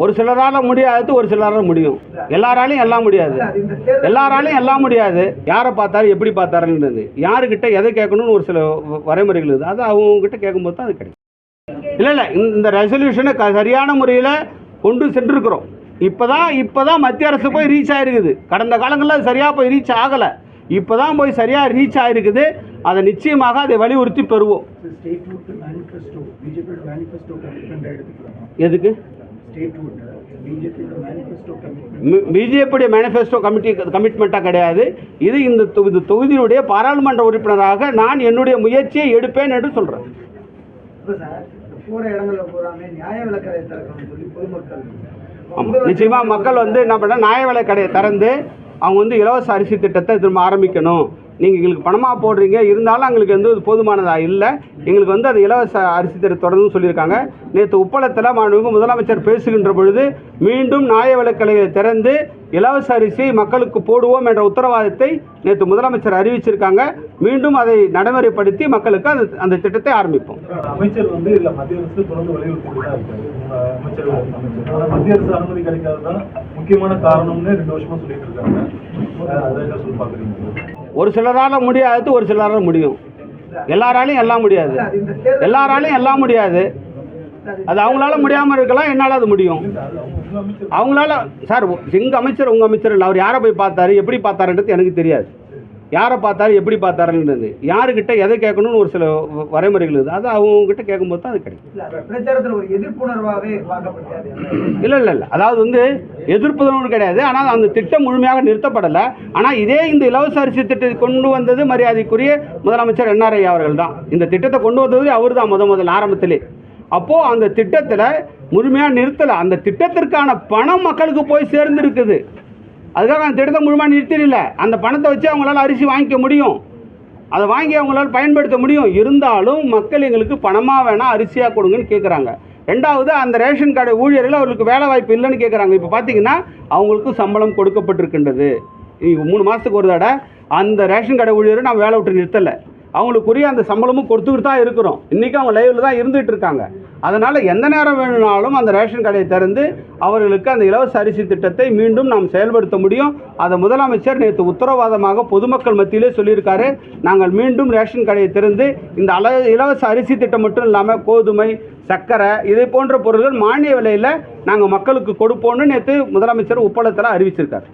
ஒரு சிலரால் முடியாது ஒரு சிலரால் முடியும். எல்லாராலையும் எல்லாம் முடியாது. எல்லாராலையும் எல்லாம் முடியாது. யாரை பார்த்தாரு எப்படி பார்த்தாருன்றது யாருக்கிட்ட எதை கேட்கணும்னு ஒரு சில வரைமுறைகள் இருக்குது. அது அவங்கக்கிட்ட கேட்கும்போது தான் அது கிடைக்கும். இல்லை இல்லை இந்த ரெசல்யூஷனை க சரியான முறையில் கொண்டு சென்றிருக்கிறோம். இப்போ தான் இப்போ தான் மத்திய அரசு போய் ரீச் ஆகிருக்குது கடந்த காலங்களில் அது சரியாக போய் ரீச் ஆகலை. இப்போ தான் போய் சரியாக ரீச் ஆகிருக்குது அதை நிச்சயமாக அதை வலியுறுத்தி பெறுவோம். எதுக்கு? பிஜேபியுடைய மேனிஃபெஸ்டோ கமிட்டி கமிட்மெண்ட்டாக கிடையாது. இது இந்த தொ- இது தொகுதியினுடைய பாராளுமன்ற உறுப்பினராக நான் என்னுடைய முயற்சியை எடுப்பேன் என்று சொல்கிறேன் இந்த நிச்சயமாக மக்கள் வந்து என்ன பண்ண நியாய விலை கடையை திறந்து அவங்க வந்து இலவச அரிசி திட்டத்தை திரும்ப ஆரம்பிக்கணும். நீங்கள் எங்களுக்கு பணமாக போடுறீங்க. இருந்தாலும் எங்களுக்கு எந்த போதுமானதாக இல்லை. எங்களுக்கு வந்து அது இலவச அரிசி தர தொடர்ந்து சொல்லியிருக்காங்க. நேற்று உப்பளத்தில் மாண்புமிகு முதலமைச்சர் பேசுகின்ற பொழுது மீண்டும் நியாய விலைக்கடையை திறந்து இலவச அரிசி மக்களுக்கு போடுவோம் என்ற உத்தரவாதத்தை நேற்று முதலமைச்சர் அறிவிச்சிருக்காங்க. மீண்டும் அதை நடைமுறைப்படுத்தி மக்களுக்கு அந்த அந்த திட்டத்தை ஆரம்பிப்போம். அமைச்சர் வந்து இதில் மத்திய அரசு தொடர்ந்து வலியுறுத்தி மத்திய அரசு அனுமதி கிடைக்காததான் முக்கியமான காரணம்னு ரெண்டு வருஷமா சொல்லிட்டு இருக்காங்க. ஒரு சிலரால் முடியாது ஒரு சிலரால் முடியும். எல்லாராலையும் எல்லாம் முடியாது. எல்லாராலையும் எல்லாம் முடியாது. அது அவங்களால முடியாமல் இருக்கலாம் என்னால் அது முடியும். அவங்களால சார் எங்கள் அமைச்சர் உங்கள் அமைச்சர் இல்லை அவர் யாரை போய் பார்த்தாரு எப்படி பார்த்தாருன்றது எனக்கு தெரியாது. யாரை பார்த்தாரு எப்படி பார்த்தாருன்றது. யாருக்கிட்ட எதை கேட்கணும்னு ஒரு சில வரைமுறைகள் இருக்குது அது அவங்கக்கிட்ட கேட்கும்போது தான் அது கிடைக்கும். இல்லை இல்லை இல்லை. அதாவது வந்து எதிர்ப்புதலும் கிடையாது. ஆனால் அந்த திட்டம் முழுமையாக நிறுத்தப்படலை. ஆனால் இதே இந்த இலவச அரிசி திட்டத்தை கொண்டு வந்தது மரியாதைக்குரிய முதலமைச்சர் என்ஆர்ஐ அவர்கள் தான். இந்த திட்டத்தை கொண்டு வந்தது அவர் தான் முத முதல் ஆரம்பத்திலே. அப்போது அந்த திட்டத்தில் முழுமையாக நிறுத்தலை. அந்த திட்டத்திற்கான பணம் மக்களுக்கு போய் சேர்ந்துருக்குது. அதுக்காக அந்த திட்டத்தை முழுமையாக நிறுத்திடல. அந்த பணத்தை வச்சு அவங்களால அரிசி வாங்கிக்க முடியும். அதை வாங்கி அவங்களால் பயன்படுத்த முடியும். இருந்தாலும் மக்கள் எங்களுக்கு பணமாக வேணால் அரிசியாக கொடுங்கன்னு கேட்குறாங்க ரெண்டாவது அந்த ரேஷன் கடை ஊழியர்கள் அவர்களுக்கு வேலை வாய்ப்பு இல்லைன்னு கேட்குறாங்க இப்போ பார்த்தீங்கன்னா அவங்களுக்கு சம்பளம் கொடுக்கப்பட்டிருக்கின்றது. மூணு மாதத்துக்கு ஒரு தடவை அந்த ரேஷன் கடை ஊழியரை நம்ம வேலை விட்டு நிறுத்தலை. அவங்களுக்குரிய அந்த சம்பளமும் கொடுத்துக்கிட்டு தான் இருக்கிறோம். இன்றைக்கி அவங்க லைவில் தான் இருந்துகிட்டு இருக்காங்க. அதனால் எந்த நேரம் வேணும்னாலும் அந்த ரேஷன் கடையை திறந்து அவர்களுக்கு அந்த இலவச அரிசி திட்டத்தை மீண்டும் நாம் செயல்படுத்த முடியும். அதை முதலமைச்சர் நேற்று உத்தரவாதமாக பொதுமக்கள் மத்தியிலே சொல்லியிருக்காரு. நாங்கள் மீண்டும் ரேஷன் கடையை திறந்து இந்த அள இலவச அரிசி திட்டம் மட்டும் இல்லாமல் கோதுமை சர்க்கரை இதை போன்ற பொருட்கள் மானிய விலையில் நாங்கள் மக்களுக்கு கொடுப்போம்னு நேற்று முதலமைச்சர் உப்பளத்தில் அறிவிச்சிருக்காரு.